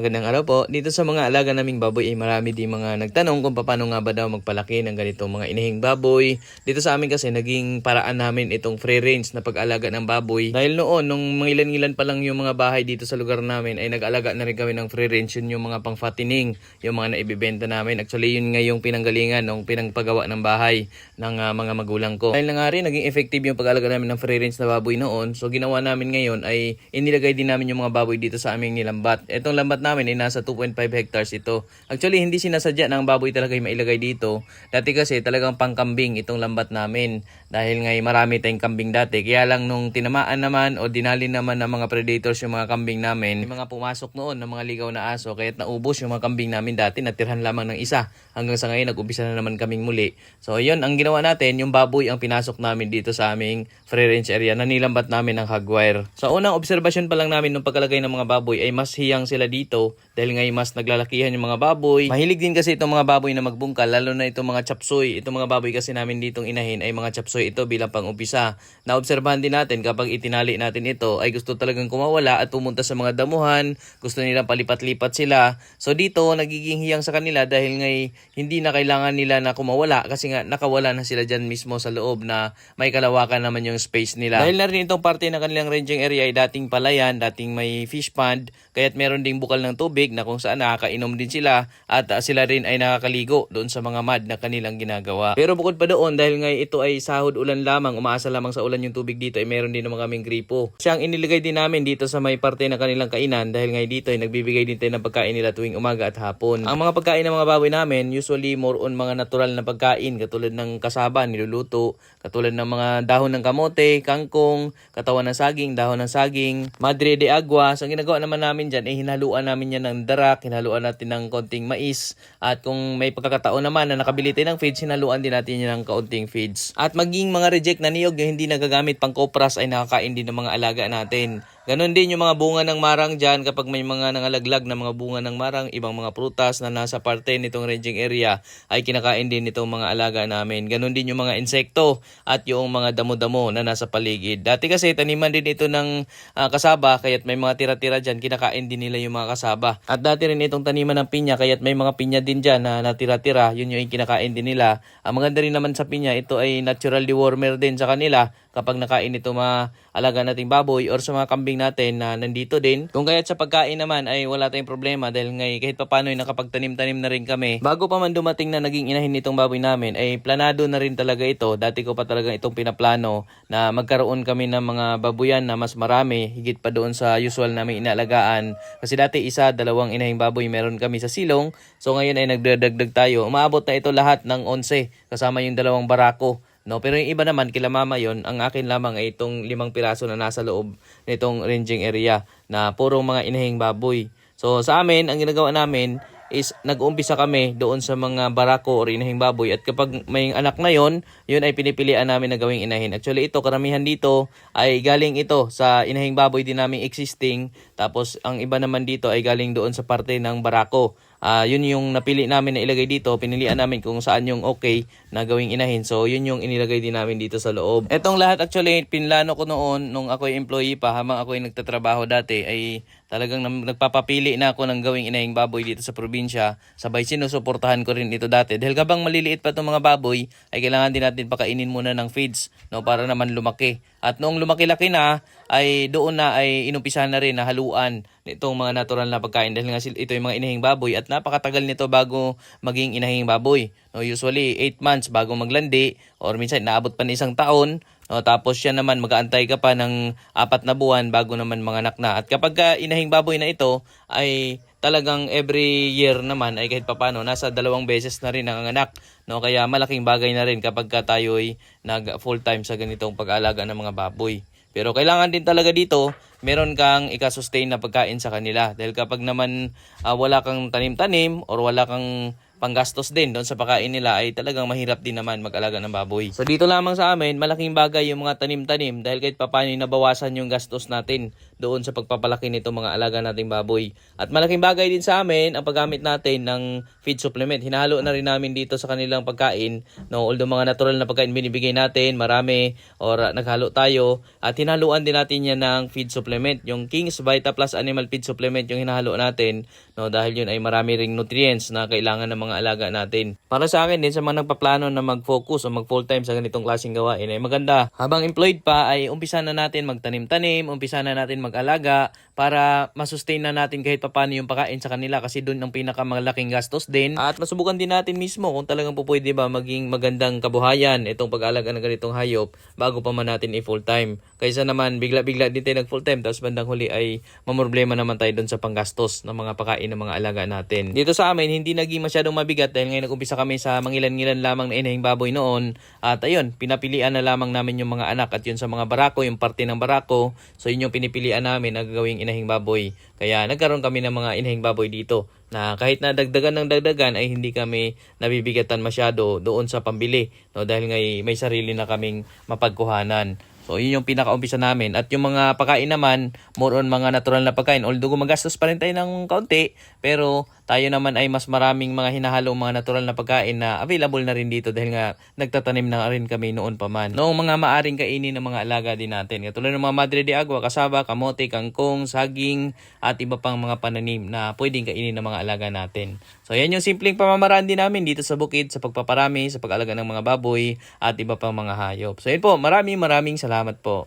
Magandang araw po. Dito sa mga alaga naming baboy ay marami din mga nagtanong kung paano nga ba daw magpalaki ng ganitong mga inihing baboy. Dito sa amin kasi naging paraan namin itong free range na pag-alaga ng baboy. Dahil noon, nung mga ilan-ilan pa lang yung mga bahay dito sa lugar namin ay nag-alaga na rin kami ng free range. Yun yung mga pang fattening, yung mga naibibenta namin. Actually, yun nga yung pinanggalingan nung pinangpagawa ng bahay ng ah, mga magulang ko. Dahil na nga rin, naging effective yung pag-alaga namin ng free range na baboy noon. So, ginawa namin ngayon ay inilagay din namin yung mga baboy dito sa aming nilambat. Itong lambat namin ay nasa 2.5 hectares ito. Actually, hindi sinasadya na ang baboy talaga ay mailagay dito. Dati kasi talagang pangkambing itong lambat namin. Dahil nga marami tayong kambing dati. Kaya lang nung tinamaan naman o dinali naman ng mga predators yung mga kambing namin, may mga pumasok noon ng mga ligaw na aso. Kaya't naubos yung mga kambing namin dati. Natirhan lamang ng isa. Hanggang sa ngayon, nag-umpisa na naman kaming muli. So, yun, ang ginawa natin, yung baboy ang pinasok namin dito sa aming free range area na nilambat namin ng hagwire. So, unang observation pa lang namin nung pagkalagay ng mga baboy ay mas hiyang sila dito dahil ngayon mas naglalakihan yung mga baboy. Mahilig din kasi itong mga baboy na magbungkal, lalo na itong mga chapsoy. Itong mga baboy kasi namin ditong inahin ay mga chapsoy ito bilang pang-umpisa. Naobserbahan din natin kapag itinali natin ito ay gusto talagang kumawala at pumunta sa mga damuhan, gusto nilang palipat-lipat sila. So dito nagiging hiyang sa kanila dahil ngay hindi na kailangan nila na kumawala kasi nga nakawala na sila dyan mismo sa loob na may kalawakan naman yung space nila. Dahil na rin itong parte ng kanilang ranging area ay dating palayan, dating may fish pond, kaya't meron ding bukal ng tubig na kung saan nakakainom din sila at uh, sila rin ay nakakaligo doon sa mga mud na kanilang ginagawa. Pero bukod pa doon dahil nga ito ay sahod ulan lamang, umaasa lamang sa ulan yung tubig dito ay meron din naman kaming gripo. Siyang iniligay din namin dito sa may parte ng kanilang kainan dahil nga dito ay nagbibigay din tayo ng pagkain nila tuwing umaga at hapon. Ang mga pagkain ng mga baboy namin usually more on mga natural na pagkain katulad ng kasaba niluluto, katulad ng mga dahon ng kamote, kangkong, katawan ng saging, dahon ng saging, madre de agua. So ang ginagawa naman namin dyan ay hinaluan namin yan ng darak, hinaluan natin ng konting mais at kung may pagkakataon naman na nakabili tayo ng feeds, hinaluan din natin yan ng kaunting feeds. At maging mga reject na niyog yung hindi nagagamit pang kopras ay nakakain din ng mga alaga natin. Ganon din yung mga bunga ng marang dyan kapag may mga nangalaglag na mga bunga ng marang, ibang mga prutas na nasa parte nitong ranging area ay kinakain din itong mga alaga namin. Ganon din yung mga insekto at yung mga damo-damo na nasa paligid. Dati kasi taniman din ito ng ah, kasaba kaya't may mga tira-tira dyan, kinakain din nila yung mga kasaba. At dati rin itong taniman ng pinya kaya't may mga pinya din dyan na natira-tira, yun yung kinakain din nila. Ang maganda rin naman sa pinya, ito ay natural dewormer din sa kanila kapag nakain ito mga alaga nating baboy or sa mga kambing natin na nandito din. Kung kaya't sa pagkain naman ay wala tayong problema dahil ngay kahit papano ay nakapagtanim-tanim na rin kami. Bago pa man dumating na naging inahin nitong baboy namin ay planado na rin talaga ito. Dati ko pa talaga itong pinaplano na magkaroon kami ng mga babuyan na mas marami higit pa doon sa usual namin inaalagaan. Kasi dati isa, dalawang inahing baboy meron kami sa silong. So ngayon ay nagdadagdag tayo. Umaabot na ito lahat ng 11 kasama yung dalawang barako. No, pero yung iba naman kila mama yon, ang akin lamang ay itong limang piraso na nasa loob nitong ranging area na purong mga inahing baboy. So sa amin, ang ginagawa namin is nag-uumpisa kami doon sa mga barako or inahing baboy at kapag may anak na yon, yun ay pinipilian namin na gawing inahin. Actually ito, karamihan dito ay galing ito sa inahing baboy din namin existing tapos ang iba naman dito ay galing doon sa parte ng barako. Ah, yun yung napili namin na ilagay dito. Pinilian namin kung saan yung okay na gawing inahin. So, yun yung inilagay din namin dito sa loob. Etong lahat actually, pinlano ko noon nung ako ay employee pa habang ako ay nagtatrabaho dati ay talagang nagpapapili na ako ng gawing inahing baboy dito sa probinsya. Sabay sinusuportahan ko rin ito dati. Dahil kabang maliliit pa itong mga baboy, ay kailangan din natin pakainin muna ng feeds no, para naman lumaki. At noong lumaki-laki na, ay doon na ay inumpisahan na rin na haluan nitong mga natural na pagkain dahil nga ito yung mga inahing baboy at napakatagal nito bago maging inahing baboy. No, usually 8 months bago maglandi or minsan naabot pa ng isang taon. No, tapos siya naman mag-aantay ka pa ng apat na buwan bago naman manganak na. At kapag ka inahing baboy na ito ay talagang every year naman ay kahit papano nasa dalawang beses na rin nanganganak. No, kaya malaking bagay na rin kapag ka tayo ay nag full time sa ganitong pag-aalaga ng mga baboy. Pero kailangan din talaga dito, meron kang ikasustain na pagkain sa kanila. Dahil kapag naman ah, wala kang tanim-tanim or wala kang panggastos din doon sa pagkain nila ay talagang mahirap din naman mag-alaga ng baboy. So dito lamang sa amin, malaking bagay yung mga tanim-tanim dahil kahit papaano nabawasan yung gastos natin doon sa pagpapalaki nito mga alaga nating baboy. At malaking bagay din sa amin ang paggamit natin ng feed supplement. Hinahalo na rin namin dito sa kanilang pagkain. No, although mga natural na pagkain binibigay natin, marami or uh, naghalo tayo at hinaluan din natin yan ng feed supplement. Yung King's Vita Plus Animal Feed Supplement yung hinahalo natin, no, dahil yun ay marami ring nutrients na kailangan ng mga alaga natin. Para sa akin din sa mga nagpaplano na mag-focus o mag full time sa ganitong klaseng gawain ay maganda. Habang employed pa ay umpisa na natin magtanim-tanim, umpisa na natin mag-alaga para masustain na natin kahit papano yung pagkain sa kanila kasi doon ang pinakamalaking gastos din. At masubukan din natin mismo kung talagang po pwede ba maging magandang kabuhayan itong pag-alaga ng ganitong hayop bago pa man natin i-full time. Kaysa naman bigla-bigla din tayo nag-full time tapos bandang huli ay mamroblema naman tayo doon sa panggastos ng mga pagkain ng mga alaga natin. Dito sa amin hindi naging masyadong mabigat dahil ngayon nag-umpisa kami sa mangilan-ngilan lamang na inahing baboy noon. At ayun, pinapilian na lamang namin yung mga anak at yun sa mga barako, yung parte ng barako. So yun yung pinipilian namin na gagawing inahing baboy. Kaya nagkaroon kami ng mga inahing baboy dito na kahit na dagdagan ng dagdagan ay hindi kami nabibigatan masyado doon sa pambili no dahil ngay may sarili na kaming mapagkuhanan. So, yun yung pinakaumpisa namin. At yung mga pagkain naman, more on mga natural na pagkain. Although gumagastos pa rin tayo ng kaunti, pero tayo naman ay mas maraming mga hinahalong mga natural na pagkain na available na rin dito dahil nga nagtatanim na rin kami noon pa man. Noong mga maaring kainin ng mga alaga din natin. Katulad ng mga madre de agua, kasaba, kamote, kangkong, saging, at iba pang mga pananim na pwedeng kainin ng mga alaga natin. So, yan yung simpleng pamamaraan din namin dito sa bukid sa pagpaparami, sa pag-alaga ng mga baboy, at iba pang mga hayop. So, yun po. Maraming maraming salamat po.